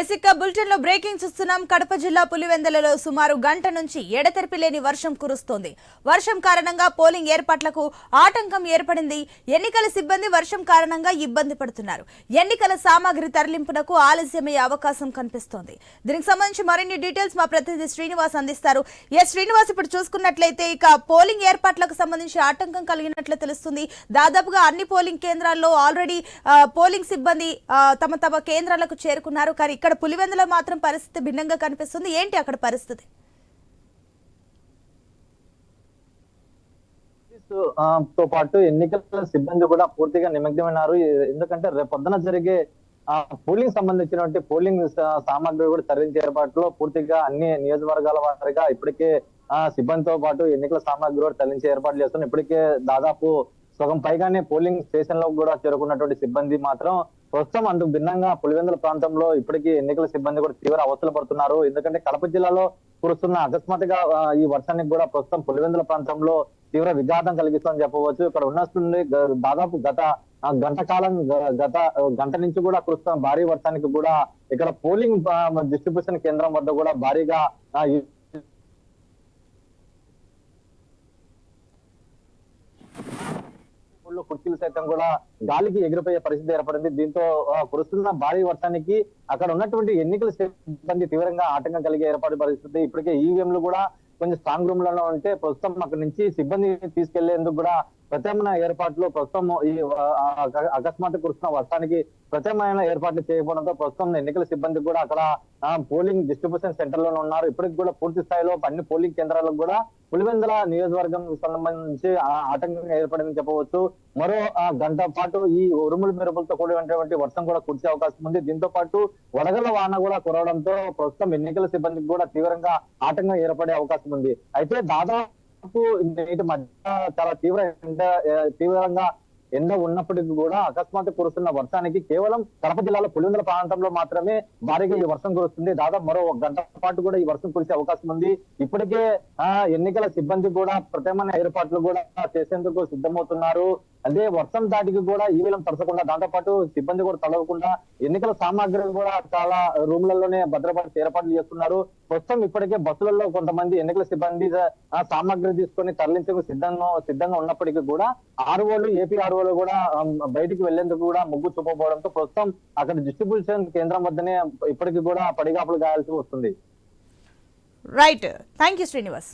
ఎసిక్క బులెటిన్లో బ్రేకింగ్ చూస్తున్నాం. కడప జిల్లా పులివెందలలో సుమారు గంట నుంచి ఎడతెరిపి లేని వర్షం కురుస్తోంది. వర్షం కారణంగా పోలింగ్ ఏర్పాట్లకు ఆటంకం ఏర్పడింది. ఎన్నికల సిబ్బంది వర్షం కారణంగా ఇబ్బంది పడుతున్నారు. ఎన్నికల సామాగ్రి తరలింపునకు ఆలస్యమయ్యే అవకాశం కనిపిస్తోంది. దీనికి సంబంధించి మరిన్ని డీటెయిల్స్ మా ప్రతినిధి శ్రీనివాస్ అందిస్తారు. ఎస్ శ్రీనివాస్ ఇప్పుడు చూసుకున్నట్లయితే ఇక పోలింగ్ ఏర్పాట్లకు సంబంధించి ఆటంకం కలిగినట్లు తెలుస్తుంది. దాదాపుగా అన్ని పోలింగ్ కేంద్రాల్లో ఆల్రెడీ పోలింగ్ సిబ్బంది తమ తమ కేంద్రాలకు చేరుకున్నారు. కానీ ఇక్కడ పులివెందులో మాత్రం పరిస్థితి భిన్నంగా కనిపిస్తుంది. ఏంటి అక్కడ పరిస్థితి? తో పాటు ఎన్నికల సిబ్బంది కూడా పూర్తిగా నిమగ్నమైనారు. ఎందుకంటే రేపొద్దున పొద్దున జరిగే ఆ పోలింగ్ సంబంధించినటువంటి పోలింగ్ సామాగ్రి కూడా తరలించే ఏర్పాట్లో పూర్తిగా అన్ని నియోజకవర్గాల వారిగా ఇప్పటికే ఆ సిబ్బందితో పాటు ఎన్నికల సామాగ్రి కూడా తరలించే ఏర్పాట్లు చేస్తున్నారు. ఇప్పటికే దాదాపు సగం పైగానే పోలింగ్ స్టేషన్లో కూడా చేరుకున్నటువంటి సిబ్బంది మాత్రం ప్రస్తుతం అందుకు భిన్నంగా పులివెందుల ప్రాంతంలో ఇప్పటికీ ఎన్నికల సిబ్బంది కూడా తీవ్ర అవస్థలు పడుతున్నారు. ఎందుకంటే కడప జిల్లాలో కురుస్తున్న అకస్మాత్తుగా ఈ వర్షానికి కూడా ప్రస్తుతం పులివెందుల ప్రాంతంలో తీవ్ర విఘాతం కలిగిస్తుందని చెప్పవచ్చు. ఇక్కడ ఉన్నట్టుండి దాదాపు గత గంట కాలం గత గంట నుంచి కూడా కురుస్తున్న భారీ వర్షానికి కూడా ఇక్కడ పోలింగ్ డిస్ట్రిబ్యూషన్ కేంద్రం వద్ద కూడా భారీగా ఆ, సైతం కూడా గాలికి ఎగిరిపోయే పరిస్థితి ఏర్పడింది. దీంతో కురుస్తున్న భారీ వర్షానికి అక్కడ ఉన్నటువంటి ఎన్నికల సిబ్బంది తీవ్రంగా ఆటంకం కలిగే ఏర్పాటు పరిస్థితి. ఇప్పటికే ఈవీఎంలు కూడా కొంచెం స్ట్రాంగ్ రూమ్లలో ఉంటే ప్రస్తుతం అక్కడి నుంచి సిబ్బంది తీసుకెళ్ళేందుకు కూడా ప్రత్యామ్నాయ ఏర్పాట్లు ప్రస్తుతం ఈ అకస్మాత్తు కురుస్తున్న వర్షానికి ప్రత్యామ్నాయ ఏర్పాట్లు చేయకపోవడంతో ప్రస్తుతం ఎన్నికల సిబ్బంది కూడా అక్కడ పోలింగ్ డిస్ట్రిబ్యూషన్ సెంటర్లో ఉన్నారు. ఇప్పటికి కూడా పూర్తి స్థాయిలో అన్ని పోలింగ్ కేంద్రాలకు కూడా పులివెందుల నియోజకవర్గం సంబంధించి ఆ ఆటంకం ఏర్పడిందని చెప్పవచ్చు. మరో ఆ, గంట పాటు ఈ ఉరుములు మెరుపులతో కూడినటువంటి వర్షం కూడా కురిసే అవకాశం ఉంది. దీంతో పాటు వడగల వాన కూడా కురవడంతో ప్రస్తుతం ఎన్నికల సిబ్బందికి కూడా తీవ్రంగా ఆటంకం ఏర్పడే అవకాశం ఉంది. అయితే దాదాపు నేటి మధ్య చాలా తీవ్ర ఎండ తీవ్రంగా ఎండ ఉన్నప్పటికీ కూడా అకస్మాత్తు కురుస్తున్న వర్షానికి కేవలం కడప జిల్లాలో పులివెందుల ప్రాంతంలో మాత్రమే భారీగా ఈ వర్షం కురుస్తుంది. దాదాపు మరో ఒక గంట పాటు కూడా ఈ వర్షం కురిసే అవకాశం ఉంది. ఇప్పటికే ఆ ఎన్నికల సిబ్బంది కూడా ప్రత్యామ్నాయ ఏర్పాట్లు కూడా చేసేందుకు సిద్ధమవుతున్నారు. అదే వర్షం దాటికి కూడా ఈవీలం తరచకుండా దాంతో పాటు సిబ్బంది కూడా తడవకుండా ఎన్నికల సామాగ్రిని కూడా చాలా రూమ్లలోనే భద్రపడి ఏర్పాట్లు చేస్తున్నారు. ప్రస్తుతం ఇప్పటికే బస్సులలో కొంతమంది ఎన్నికల సిబ్బంది సామాగ్రి తీసుకొని తరలించేందుకు సిద్ధంగా సిద్ధంగా ఉన్నప్పటికీ కూడా ఆర్ఓలు ఏపీ ఆర్ఓలు కూడా బయటికి వెళ్ళేందుకు కూడా మొగ్గు చూపకపోవడంతో ప్రస్తుతం అక్కడ డిస్ట్రిబ్యూషన్ కేంద్రం వద్దనే ఇప్పటికీ కూడా పడిగాపులు గాయాల్సి వస్తుంది. Right thank you Srinivas